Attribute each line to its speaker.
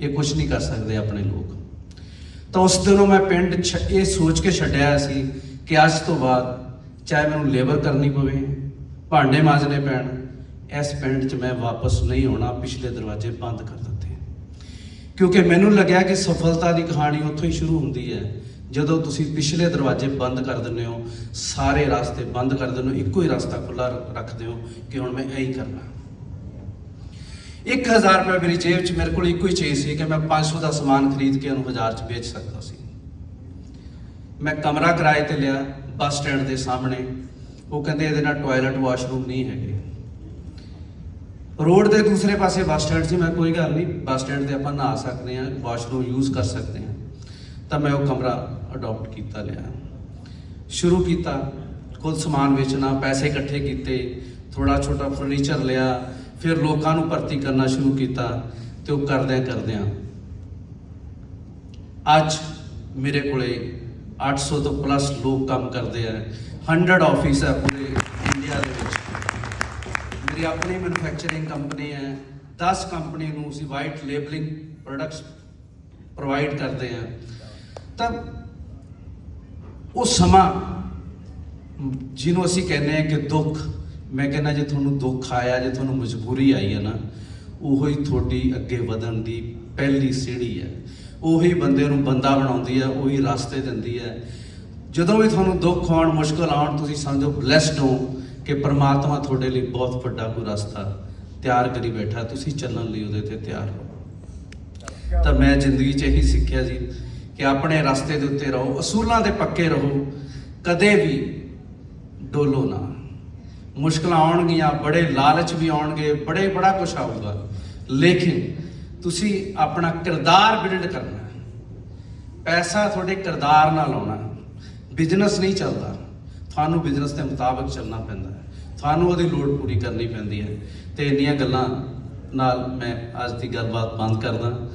Speaker 1: ਇਹ ਕੁਝ ਨਹੀਂ ਕਰ ਸਕਦੇ ਆਪਣੇ ਲੋਕ। ਤਾਂ ਉਸ ਦਿਨੋਂ ਮੈਂ ਪਿੰਡ ਇਹ ਸੋਚ ਕੇ ਛੱਡਿਆ ਸੀ ਕਿ ਅੱਜ ਤੋਂ ਬਾਅਦ ਚਾਹੇ ਮੈਨੂੰ ਲੇਬਰ ਕਰਨੀ ਪਵੇ, ਭਾਂਡੇ ਮਾਂਜਣੇ ਪੈਣ, ਇਸ ਪਿੰਡ 'ਚ ਮੈਂ ਵਾਪਸ ਨਹੀਂ ਆਉਣਾ, ਪਿਛਲੇ ਦਰਵਾਜ਼ੇ ਬੰਦ ਕਰ ਦਿੱਤੇ। ਕਿਉਂਕਿ ਮੈਨੂੰ ਲੱਗਿਆ ਕਿ ਸਫਲਤਾ ਦੀ ਕਹਾਣੀ ਉੱਥੋਂ ਹੀ ਸ਼ੁਰੂ ਹੁੰਦੀ ਹੈ। ਜਦੋਂ ਤੁਸੀਂ ਪਿਛਲੇ ਦਰਵਾਜ਼ੇ ਬੰਦ ਕਰ ਦਿੰਦੇ ਹੋ, ਸਾਰੇ ਰਸਤੇ ਬੰਦ ਕਰ ਦਿੰਦੇ ਹੋ, ਇੱਕੋ ਹੀ ਰਸਤਾ ਖੁੱਲਾ ਰੱਖਦੇ ਹੋ ਕਿ ਹੁਣ ਮੈਂ ਇਹੀ ਕਰਨਾ। 1000 ਰੁਪਏ ਮੇਰੀ ਜੇਬ 'ਚ ਮੇਰੇ ਕੋਲ ਇੱਕੋ ਹੀ ਚੀਜ਼ ਸੀ ਕਿ ਮੈਂ 500 ਦਾ ਸਮਾਨ ਖਰੀਦ ਕੇ ਉਹਨੂੰ 1000 'ਚ ਵੇਚ ਸਕਦਾ ਸੀ। ਮੈਂ ਕਮਰਾ ਕਿਰਾਏ ਤੇ ਲਿਆ, ਬੱਸ ਸਟੈਂਡ ਦੇ ਸਾਹਮਣੇ। ਉਹ ਕਹਿੰਦੇ ਇਹਦੇ ਨਾਲ ਟਾਇਲਟ, ਵਾਸ਼ਰੂਮ ਨਹੀਂ ਹੈਗੇ। ਰੋਡ ਦੇ ਦੂਸਰੇ ਪਾਸੇ ਬੱਸ ਸਟੈਂਡ ਸੀ, ਮੈਂ ਕੋਈ ਗੱਲ ਨਹੀਂ, ਬੱਸ ਸਟੈਂਡ ਤੇ ਆਪਾਂ ਨਹਾ ਸਕਦੇ ਹਾਂ, ਵਾਸ਼ਰੂਮ ਯੂਜ਼ ਕਰ ਸਕਦੇ ਹਾਂ। ਤਾਂ ਮੈਂ ਉਹ ਕਮਰਾ ਅਡਾਪਟ ਕੀਤਾ, ਲਿਆ। ਸ਼ੁਰੂ ਕੀਤਾ ਕੁਝ ਸਮਾਨ ਵੇਚਣਾ, ਪੈਸੇ ਇਕੱਠੇ ਕੀਤੇ ਥੋੜਾ ਛੋਟਾ ਫਰਨੀਚਰ ਲਿਆ, ਫਿਰ ਲੋਕਾਂ ਨੂੰ ਭਰਤੀ ਕਰਨਾ ਸ਼ੁਰੂ ਕੀਤਾ ਤੇ ਉਹ ਕਰਦਿਆਂ ਕਰਦਿਆਂ ਅੱਜ ਮੇਰੇ ਕੋਲੇ 800 ਤੋਂ ਪਲੱਸ ਲੋਕ ਕੰਮ ਕਰਦੇ ਆ। 100 ਆਫਿਸ ਹੈ ਪੂਰੇ ਇੰਡੀਆ ਦੇ ਵਿੱਚ। ਮੇਰੀ ਆਪਣੀ ਮੈਨੂਫੈਕਚਰਿੰਗ ਕੰਪਨੀ ਹੈ। 10 ਕੰਪਨੀ ਨੂੰ ਅਸੀਂ ਵਾਈਟ ਲੇਬਲਿੰਗ ਪ੍ਰੋਡਕਟਸ ਪ੍ਰੋਵਾਈਡ ਕਰਦੇ ਆ। ਤਾਂ ਉਹ ਸਮਾਂ, ਜਿਹਨੂੰ ਅਸੀਂ ਕਹਿੰਦੇ ਆ ਕਿ ਦੁੱਖ ਮੈਂ ਕਹਿੰਦਾ ਜੇ ਤੁਹਾਨੂੰ ਦੁੱਖ ਆਇਆ, ਜੇ ਤੁਹਾਨੂੰ ਮਜਬੂਰੀ ਆਈ ਹੈ ਨਾ, ਉਹੋ ਹੀ ਤੁਹਾਡੀ ਅੱਗੇ ਵਧਣ ਦੀ ਪਹਿਲੀ ਸੀੜੀ ਹੈ। ਉਹੀ ਬੰਦੇ ਨੂੰ ਬੰਦਾ ਬਣਾਉਂਦੀ ਹੈ, ਉਹੀ ਰਸਤੇ ਦਿੰਦੀ ਹੈ। ਜਦੋਂ ਵੀ ਤੁਹਾਨੂੰ ਦੁੱਖ ਆਉਣ, ਮੁਸ਼ਕਲ ਆਉਣ, ਤੁਸੀਂ ਸਮਝੋ ਬlesed ਹੋ ਕਿ ਪਰਮਾਤਮਾ ਤੁਹਾਡੇ ਲਈ ਬਹੁਤ ਵੱਡਾ ਕੋਈ ਰਸਤਾ ਤਿਆਰ ਕਰੀ ਬੈਠਾ, ਤੁਸੀਂ ਚੱਲਣ ਲਈ ਉਹਦੇ ਤੇ ਤਿਆਰ ਹੋ। ਤਾਂ ਮੈਂ ਜ਼ਿੰਦਗੀ 'ਚ ਇਹੀ ਸਿੱਖਿਆ ਜੀ ਕਿ ਆਪਣੇ ਰਸਤੇ ਦੇ ਉੱਤੇ ਰਹੋ, ਅਸੂਲਾਂ ਦੇ ਪੱਕੇ ਰਹੋ, ਕਦੇ ਵੀ ਡੋਲੋ ਨਾ। ਮੁਸ਼ਕਲਾਂ ਆਉਣਗੀਆਂ, ਬੜੇ ਲਾਲਚ ਵੀ ਆਉਣਗੇ, ਬੜੇ, ਬੜਾ ਕੁਝ ਆਊਗਾ। ਲੇਕਿਨ ਤੁਸੀਂ ਆਪਣਾ ਕਿਰਦਾਰ ਬਿਲਡ ਕਰਨਾ ਪੈਸਾ ਤੁਹਾਡੇ ਕਿਰਦਾਰ ਨਾਲ ਆਉਣਾ ਬਿਜ਼ਨਸ ਨਹੀਂ ਚੱਲਦਾ। ਤੁਹਾਨੂੰ ਬਿਜ਼ਨਸ ਦੇ ਮੁਤਾਬਕ ਚੱਲਣਾ ਪੈਂਦਾ ਹੈ। ਤੁਹਾਨੂੰ ਉਹਦੀ ਲੋੜ ਪੂਰੀ ਕਰਨੀ ਪੈਂਦੀ ਹੈ। ਤੇ ਇੰਨੀਆਂ ਗੱਲਾਂ ਨਾਲ ਮੈਂ ਅੱਜ ਦੀ ਗੱਲਬਾਤ ਬੰਦ ਕਰਦਾ।